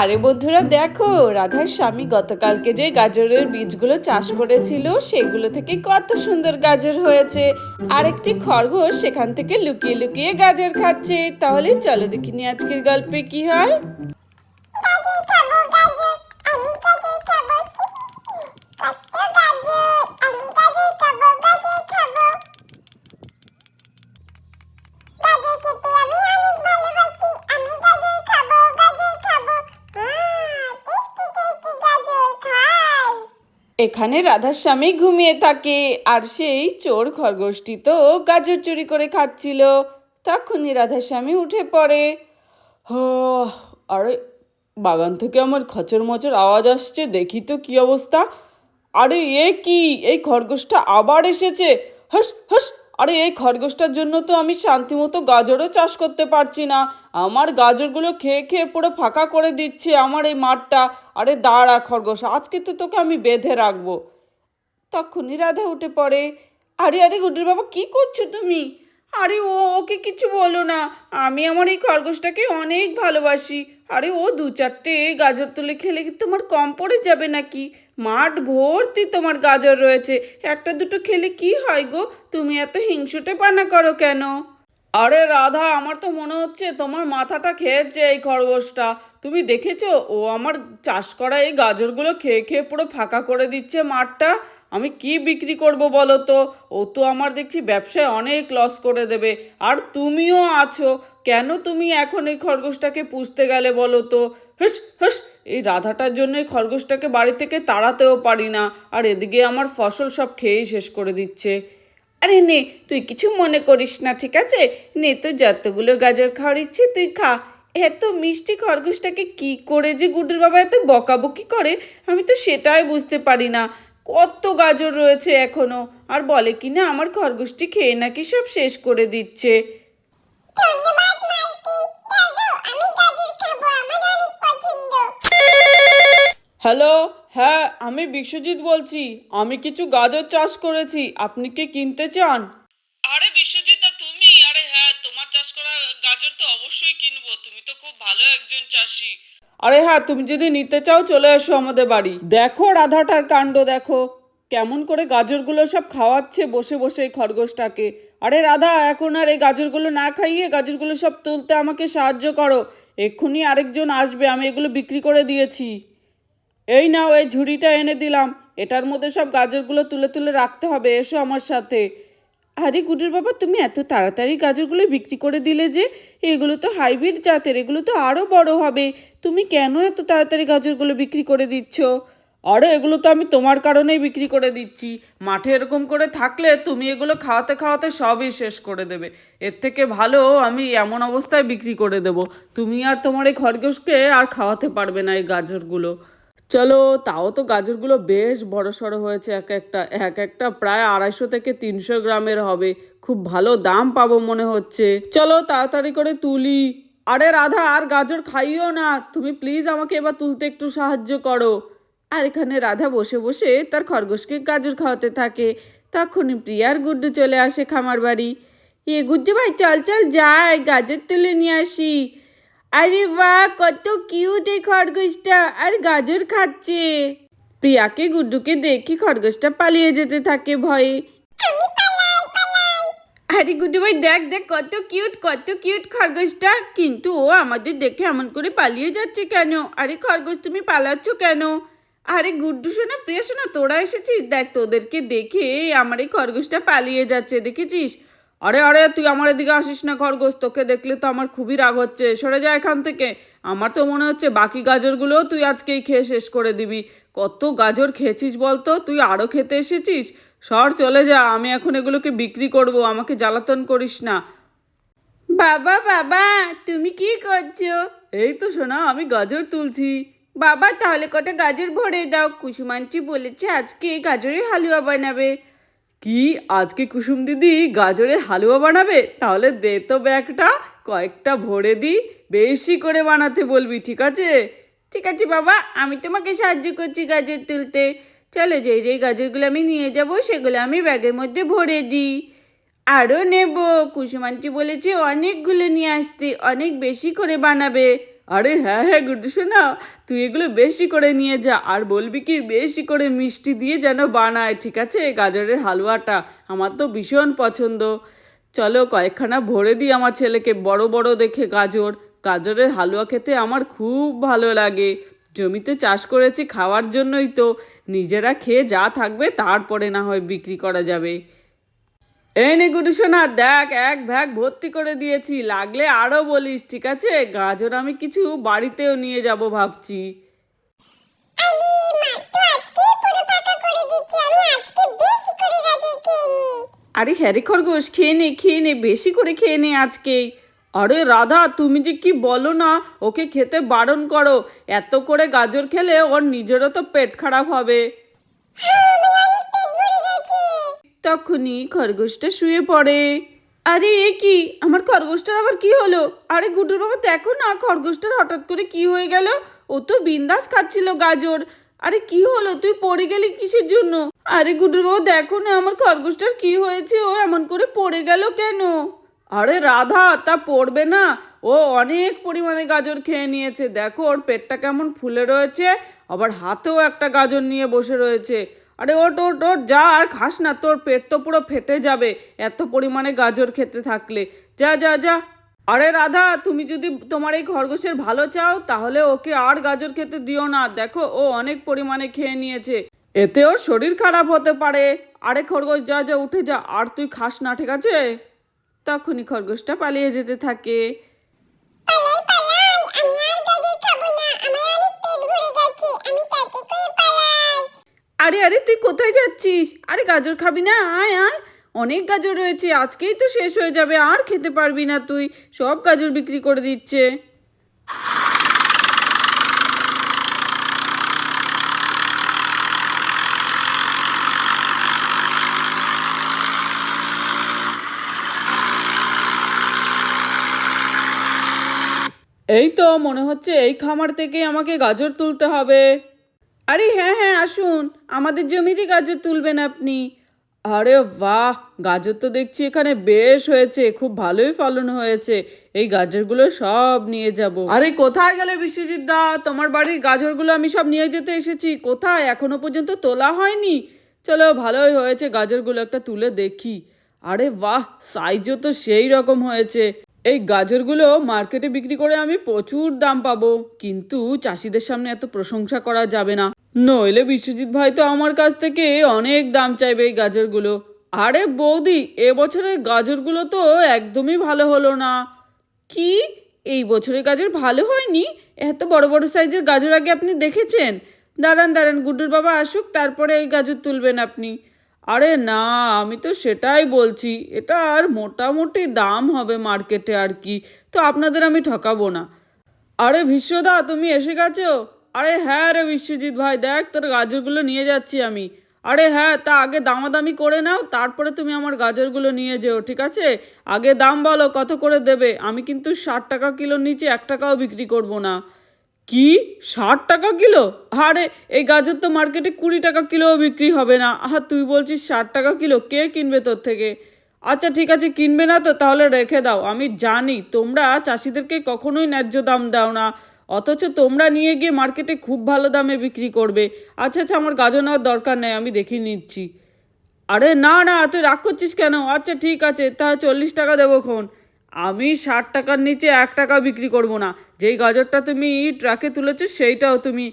আরে বন্ধুরা, দেখো, রাধার স্বামী গতকালকে যে গাজরের বীজগুলো চাষ করেছিল, সেগুলো থেকে কত সুন্দর গাজর হয়েছে। আরেকটি খরগোশ সেখান থেকে লুকিয়ে লুকিয়ে গাজর খাচ্ছে। তাহলে চলো দেখিনি আজকের গল্পে কি হয়। এখানে রাধার স্বামী ঘুমিয়ে থাকে আর সেই চোর খরগোশটি তো গাজর চুরি করে খাচ্ছিল। তখনই রাধার স্বামী উঠে পড়ে। হ আরে, বাগান থেকে আমার খচর মচর আওয়াজ আসছে, দেখি তো কি অবস্থা। আরে, এ কি? এই খরগোশটা আবার এসেছে। হস, হাস আরে এই খরগোশটার জন্য তো আমি শান্তিমতো গাজরও চাষ করতে পারছি না। আমার গাজরগুলো খেয়ে খেয়ে পুরো ফাঁকা করে দিচ্ছে আমার এই মাঠটা। আরে দাঁড়া খরগোশ, আজকে তো তোকে আমি বেঁধে রাখব। তখনই রাধা উঠে পড়ে। আরে আরে, গুড্ডুর বাবা, কি করছ তুমি? আরে ও, ওকে কিছু বলো না। আমি আমার এই খরগোশটাকে অনেক ভালোবাসি। আরে ও, দু চারটে গাজর তুলে খেলে তোমার কম পড়ে যাবে নাকি? মাঠ ভর্তি তোমার গাজর রয়েছে। একটা দুটো খেলে কি হয় গো? তুমি এত হিংসুটে পানা করো কেন? আরে রাধা, আমার তো মনে হচ্ছে তোমার মাথাটা খেয়েছে এই খরগোশটা। তুমি দেখেছ? ও আমার চাষ করা এই গাজরগুলো খেয়ে খেয়ে পুরো ফাঁকা করে দিচ্ছে মাঠটা। আমি কি বিক্রি করব বলো তো? ও তো আমার দেখছি ব্যবসায় অনেক লস করে দেবে। আর তুমিও আছো। কেন তুমি এখন এই খরগোশটাকে পুষতে গেলে বলো তো? হস হস এই রাধাটার জন্য এই খরগোশটাকে বাড়ি থেকে তাড়াতেও পারি না। আর এদিকে আমার ফসল সব খেয়েই শেষ করে দিচ্ছে। আরে নে, তুই কিছু মনে করিস না, ঠিক আছে? নে, তো যতগুলো গাজর খাওয়ার ইচ্ছে তুই খা। এত মিষ্টি খরগোশটাকে কি করে যে গুডুর বাবা এত বকাবকি করে? আমি তো সেটাই বুঝতে পারি না। কত গাজর রয়েছে এখনও? আর বলে কি না আমার খরগোশটি খেয়ে নাকি সব শেষ করে দিচ্ছে। ধন্যবাদ মালকিন। দাদু আমি গাজর খাব আমার অনেক পছন্দ। হ্যালো হ্যাঁ আমি বিশ্বজিৎ বলছি। আমি কিছু গাজর চাষ করেছি আপনি কি কিনতে চান? আরে বিশ্বজিৎ দা তুমি? আরে হ্যাঁ তোমার চাষ করা গাজর তো অবশ্যই কিনবো। তুমি তো খুব ভালো একজন চাষি। আরে হ্যাঁ তুমি যদি নিতে চাও চলে এসো আমাদের বাড়ি। দেখো রাধাটার কাণ্ড, দেখো। কেমন করে গাজরগুলো সব খাওয়াচ্ছে বসে বসে এই খরগোশটাকে। আরে রাধা, এখন আর এই গাজরগুলো না খাইয়ে গাজরগুলো সব তুলতে আমাকে সাহায্য করো। এক্ষুনি আরেকজন আসবে, আমি এগুলো বিক্রি করে দিয়েছি। এই নাও, এই ঝুড়িটা এনে দিলাম। এটার মধ্যে সব গাজরগুলো তুলে তুলে রাখতে হবে, এসো আমার সাথে। আরে গুডুর বাবা, তুমি এত তাড়াতাড়ি গাজরগুলো বিক্রি করে দিলে যে, এগুলো তো হাইব্রিড জাতের, এগুলো তো আরও বড় হবে। তুমি কেন এত তাড়াতাড়ি গাজরগুলো বিক্রি করে দিচ্ছ? আরে এগুলো তো আমি তোমার কারণেই বিক্রি করে দিচ্ছি। মাঠে এরকম করে থাকলে তুমি এগুলো খাওয়াতে খাওয়াতে সবই শেষ করে দেবে। এর থেকে ভালো আমি এমন অবস্থায় বিক্রি করে দেবো। তুমি আর তোমার এই খরগোশকে আর খাওয়াতে পারবে না এই গাজরগুলো। চলো, তাও তো গাজরগুলো বেশ বড় সড়ো হয়েছে, এক একটা এক একটা প্রায় আড়াইশো থেকে তিনশো গ্রামের হবে। খুব ভালো দাম পাবো মনে হচ্ছে। চলো, তাড়াতাড়ি করে তুলি। আরে রাধা, আর গাজর খাইও না। তুমি প্লিজ আমাকে এবার তুলতে একটু সাহায্য করো। আর এখানে রাধা বসে বসে তার খরগোশকে গাজর খাওয়াতে থাকে। তখনই প্রিয়ার গুড্ডু চলে আসে খামার বাড়ি। এ গুড্ডু ভাই চল চল, যাই, গাজর তুলে নিয়ে আসি। আরে বাহ কত কিউট এই খরগোশটা। আর গাজর খাচ্ছে। প্রিয়াকে গুড্ডুকে দেখি খরগোশটা পালিয়ে যেতে থাকে ভয়ে। আরে গুড্ডু ভাই দেখ দেখ কত কিউট কত কিউট খরগোশটা। কিন্তু ও আমাদের দেখে এমন করে পালিয়ে যাচ্ছে কেন? আরে খরগোশ তুমি পালাচ্ছ কেন? আরে গুড্ডু শোনা প্রিয়া শোনা তোরা এসেছিস? দেখ তোদেরকে দেখে আমার এই খরগোশটা পালিয়ে যাচ্ছে দেখেছিস? আরে আরে তুই আমার এদিকে আসিস না খরগোশ তোকে দেখলে তো আমার খুবই রাগ হচ্ছে। সরে যা এখান থেকে। আমার তো মনে হচ্ছে বাকি গাজরগুলোও তুই আজকেই খেয়ে শেষ করে দিবি। কত গাজর খেয়েছিস বলতো? তুই আরও খেতে এসেছিস? সর চলে যা। আমি এখন এগুলোকে বিক্রি করব। আমাকে জ্বালাতন করিস না। বাবা বাবা তুমি কি করছ? এই তো শোনা আমি গাজর তুলছি। বাবা তাহলে কটা গাজর ভরে দাও। কুসুমানটি বলেছে আজকে গাজরের হালুয়া বানাবে। কি আজকে কুসুম দিদি গাজরের হালুয়া বানাবে? তাহলে দে তো ব্যাগটা, কয়েকটা ভরে দিই বেশি করে বানাতে বলবি, ঠিক আছে? ঠিক আছে বাবা, আমি তোমাকে সাহায্য করছি গাজর তুলতে। চলো যেই যেই গাজরগুলো আমি নিয়ে যাব, সেগুলো আমি ব্যাগের মধ্যে ভরে দিই আরও নেব। কুসুমানটি বলেছে, অনেকগুলো নিয়ে আসতে, অনেক বেশি করে বানাবে। আরে হ্যাঁ হ্যাঁ গুড্ডু শোনা তুই এগুলো বেশি করে নিয়ে যা, আর বলবি কি বেশি করে মিষ্টি দিয়ে যেন বানায়, ঠিক আছে? গাজরের হালুয়াটা, আমার তো ভীষণ পছন্দ। চলো কয়েকখানা ভরে দিই আমার ছেলেকে, বড় বড় দেখে গাজর। গাজরের হালুয়া খেতে আমার খুব ভালো লাগে। জমিতে চাষ করেছি খাওয়ার জন্যই তো, নিজেরা খেয়ে যা থাকবে তারপরে না হয় বিক্রি করা যাবে। এই নে গুডু সোনা দেখ এক ভ্যাগ ভর্তি করে দিয়েছি। লাগলে আরও বলিস ঠিক আছে? গাজর আমি কিছু বাড়িতেও নিয়ে যাব ভাবছি। আরে আজকে হ্যারি খরগোশ খেয়ে নে খেয়ে নে বেশি করে খেয়ে নে আজকেই। আরে রাধা তুমি যে কি বলো না ওকে খেতে বারণ করো। এত করে গাজর খেলে ওর নিজেরও তো পেট খারাপ হবে। তখনই খরগোশটা শুয়ে পড়ে। আরে, এ কি? আমার খরগোশটার আবার কি হলো? আরে গুডুর বাবা, দেখো না, খরগোশটার হঠাৎ করে কি হয়ে গেল। ও তো বিন্দাস খাচ্ছিল গাজর। আরে, কি হলো? তুই পড়ে গেলি কিসের জন্য? আরে গুডুর বাবা, দেখো না, আমার খরগোশটার কি হয়েছে? ও এমন করে পড়ে গেল কেন? আরে, রাধা, তা পড়বে না। ও অনেক পরিমাণে গাজর খেয়ে নিয়েছে। দেখো, ওর পেটটা কেমন ফুলে রয়েছে। আবার হাতেও একটা গাজর নিয়ে বসে রয়েছে। আরে ওট ওট ওট যা, আর খাস না, তোর পেট তো পুরো ফেটে যাবে, এত পরিমাণে গাজর খেতে থাকলে। যা যা যা। আরে রাধা, তুমি যদি তোমার এই খরগোশের ভালো চাও, তাহলে ওকে আর গাজর খেতে দিও না। দেখো, ও অনেক পরিমাণে খেয়ে নিয়েছে। এতে ওর শরীর খারাপ হতে পারে। আরে খরগোশ, যা যা, উঠে যা। আর তুই খাস না, ঠিক আছে? তখনই খরগোশটা পালিয়ে যেতে থাকে। আরে আরে, তুই কোথায় যাচ্ছিস? আরে, গাজর খাবি না, আয় আয়। অনেক গাজর রয়েছে, আজকেই তো শেষ হয়ে যাবে, আর খেতে পারবি না তুই। সব গাজর বিক্রি করে দিচ্ছে। এই তো, মনে হচ্ছে এই খামার থেকে আমাকে গাজর তুলতে হবে। আরে হ্যাঁ হ্যাঁ আসুন। আমাদের জমিরই গাজর তুলবেন আপনি। আরে বাহ, গাজর তো দেখছি এখানে বেশ হয়েছে, খুব ভালোই ফলন হয়েছে। এই গাজরগুলো সব নিয়ে যাব। আরে কোথায় গেলে বিশ্বজিৎ দা? তোমার বাড়ির গাজরগুলো আমি সব নিয়ে যেতে এসেছি। কোথায়? এখনও পর্যন্ত তোলা হয়নি। চলো, ভালোই হয়েছে গাজরগুলো একটা তুলে দেখি। আরে বাহ সাইজও তো সেই রকম হয়েছে। এই গাজরগুলো মার্কেটে বিক্রি করে আমি প্রচুর দাম পাবো। কিন্তু চাষিদের সামনে এত প্রশংসা করা যাবে না। নইলে বিশ্বজিৎ ভাই তো আমার কাছ থেকে অনেক দাম চাইবে এই গাজরগুলো। আরে বৌদি এবছরের গাজরগুলো তো একদমই ভালো হলো না। কি? এই বছরের গাজর ভালো হয়নি? এত বড় বড় সাইজের গাজর আগে আপনি দেখেছেন? দাঁড়ান দাঁড়ান, গুড্ডুর বাবা আসুক, তারপরে এই গাজর তুলবেন আপনি। আরে না, আমি তো সেটাই বলছি। এটা আর মোটামুটি দাম হবে মার্কেটে আর কি। তো আপনাদের আমি ঠকাবো না। আরে বিশ্বদা, তুমি এসে গেছো? আরে হ্যাঁ রে বিশ্বজিৎ ভাই, দেখ তোর গাজরগুলো নিয়ে যাচ্ছি আমি। আরে হ্যাঁ তা আগে দামাদামি করে নাও, তারপরে তুমি আমার গাজরগুলো নিয়ে যেও, ঠিক আছে? আগে দাম বলো, কত করে দেবে? আমি কিন্তু ষাট টাকা কিলোর নিচে এক টাকাও বিক্রি করব না। কি? ষাট টাকা কিলো? আরে, এই গাজর তো মার্কেটে কুড়ি টাকা কিলো বিক্রি হবে না। আহা, তুই বলছিস ষাট টাকা কিলো? কে কিনবে তোর থেকে? আচ্ছা ঠিক আছে, কিনবে না তো, তাহলে রেখে দাও। আমি জানি, তোমরা চাষিদেরকে কখনোই ন্যায্য দাম দাও না। অথচ তোমরা নিয়ে গিয়ে মার্কেটে খুব ভালো দামে বিক্রি করবে। আচ্ছা আচ্ছা আমার গাজর নেওয়ার দরকার নেই, আমি দেখিয়ে নিচ্ছি। আরে, না না, তুই রাগ করছিস কেন? আচ্ছা ঠিক আছে, তা চল্লিশ টাকা দেবো খন আমি ষাট টাকার নিচে এক টাকা বিক্রি করব না। যেই গাজরটা তুমি ট্রাকে তুলেছো, সেইটাও তুমি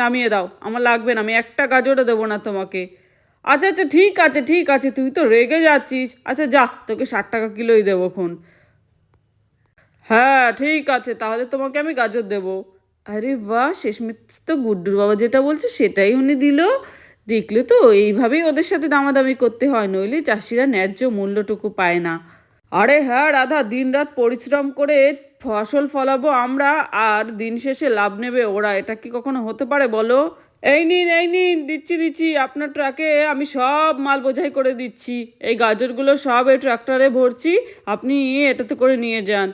নামিয়ে দাও। আমার লাগবে না, আমি একটা গাজরও দেবো না তোমাকে। আচ্ছা আচ্ছা ঠিক আছে ঠিক আছে, তুই তো রেগে যাচ্ছিস। আচ্ছা যা, তোকে ষাট টাকা কিলোই দেবো খন হ্যাঁ ঠিক আছে, তাহলে তোমাকে আমি গাজর দেবো। আরে বাহ, শেষমেশ তো গুড্ডুর বাবা যেটা বলছে সেটাই উনি দিল। দেখলে তো, এইভাবেই ওদের সাথে দামাদামি করতে হয়, নইলে চাষিরা ন্যায্য মূল্যটুকু পায় না। আরে হ্যাঁ রাধা, দিনরাত পরিশ্রম করে ফসল ফলাবো আমরা আর দিন শেষে লাভ নেবে ওরা। এটা কি কখনো হতে পারে বলো? এই নিন এই নিন, দিচ্ছি দিচ্ছি। আপনার ট্রাকে আমি সব মাল বোঝাই করে দিচ্ছি। এই গাজরগুলো সব এই ট্রাক্টরে ভরছি, আপনি এটাতে করে নিয়ে যান।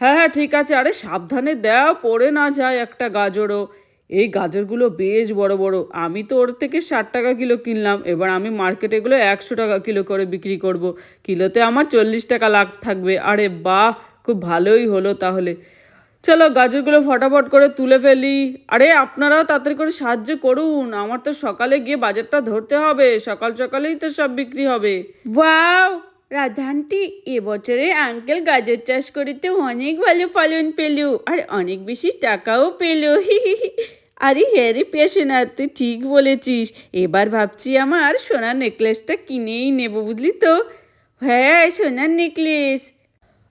হ্যাঁ হ্যাঁ ঠিক আছে। আরে সাবধানে দাও, পড়ে না যায় একটা গাজরও। এই গাজরগুলো বেশ বড় বড়। আমি তো ওর থেকে ষাট টাকা কিলো কিনলাম। এবার আমি মার্কেটে এগুলো একশো টাকা কিলো করে বিক্রি করব। কিলোতে আমার চল্লিশ টাকা লাভ থাকবে। আরে বাহ, খুব ভালোই হলো তাহলে। চলো গাজরগুলো ফটাফট করে তুলে ফেলি। আরে আপনারাও তাড়াতাড়ি করে সাহায্য করুন। আমার তো সকালে গিয়ে বাজারটা ধরতে হবে। সকাল সকালেই তো সব বিক্রি হবে। ওয়াও, রাধানটি, এবছরে আঙ্কেল গাজর চাষ করে তো অনেক ভালো ফলন পেল। আর অনেক বেশি টাকাও পেল। আরে হ্যাঁ রে পেশোনা তুই ঠিক বলেছিস। এবার ভাবছি আমার সোনার নেকলেসটা কিনেই নেব, বুঝলি তো? হ্যাঁ সোনার নেকলেস।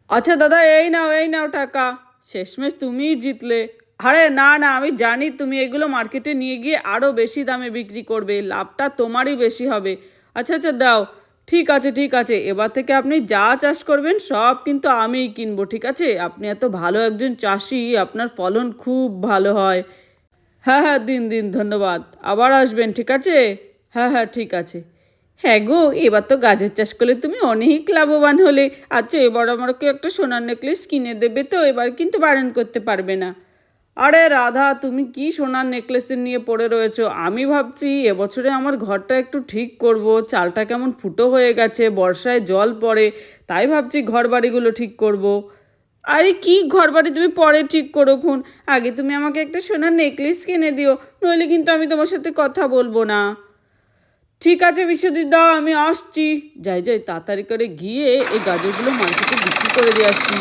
আচ্ছা দাদা, এই নাও এই নাও টাকা। শেষমেশ তুমিই জিতলে। আরে না না, আমি জানি তুমি এগুলো মার্কেটে নিয়ে গিয়ে আরও বেশি দামে বিক্রি করবে, লাভটা তোমারই বেশি হবে। আচ্ছা আচ্ছা দাও। ঠিক আছে ঠিক আছে, এবার থেকে আপনি যা চাষ করবেন, সব কিন্তু আমিই কিনবো, ঠিক আছে? আপনি এত ভালো একজন চাষি, আপনার ফলন খুব ভালো হয়। হ্যাঁ হ্যাঁ দিন দিন, ধন্যবাদ। আবার আসবেন, ঠিক আছে? হ্যাঁ হ্যাঁ ঠিক আছে। হ্যাঁ গো, এবার তো গাজর চাষ করলে তুমি অনেক লাভবান হলে। আচ্ছা এবার আমাকে একটা সোনার নেকলেস কিনে দেবে তো, এবার কিন্তু বারণ করতে পারবে না। আরে রাধা, তুমি কি সোনার নেকলেস নিয়ে পড়ে রয়েছো? আমি ভাবছি এবছরে আমার ঘরটা একটু ঠিক করব। চালটা কেমন ফুটো হয়ে গেছে, বর্ষায় জল পড়ে, তাই ভাবছি ঘর বাড়িগুলো ঠিক করব। আরে কি ঘর বাড়ি তুমি পরে ঠিক করো খুন। আগে তুমি আমাকে একটা সোনার নেকলেস কিনে দিও, নইলে কিন্তু আমি তোমার সাথে কথা বলব না। ঠিক আছে বিশ্বজিৎ দাও আমি আসছি। যাই যাই, তাড়াতাড়ি করে গিয়ে এই গাজরগুলো মার্কেটে বিক্রি করে দিয়ে আসি।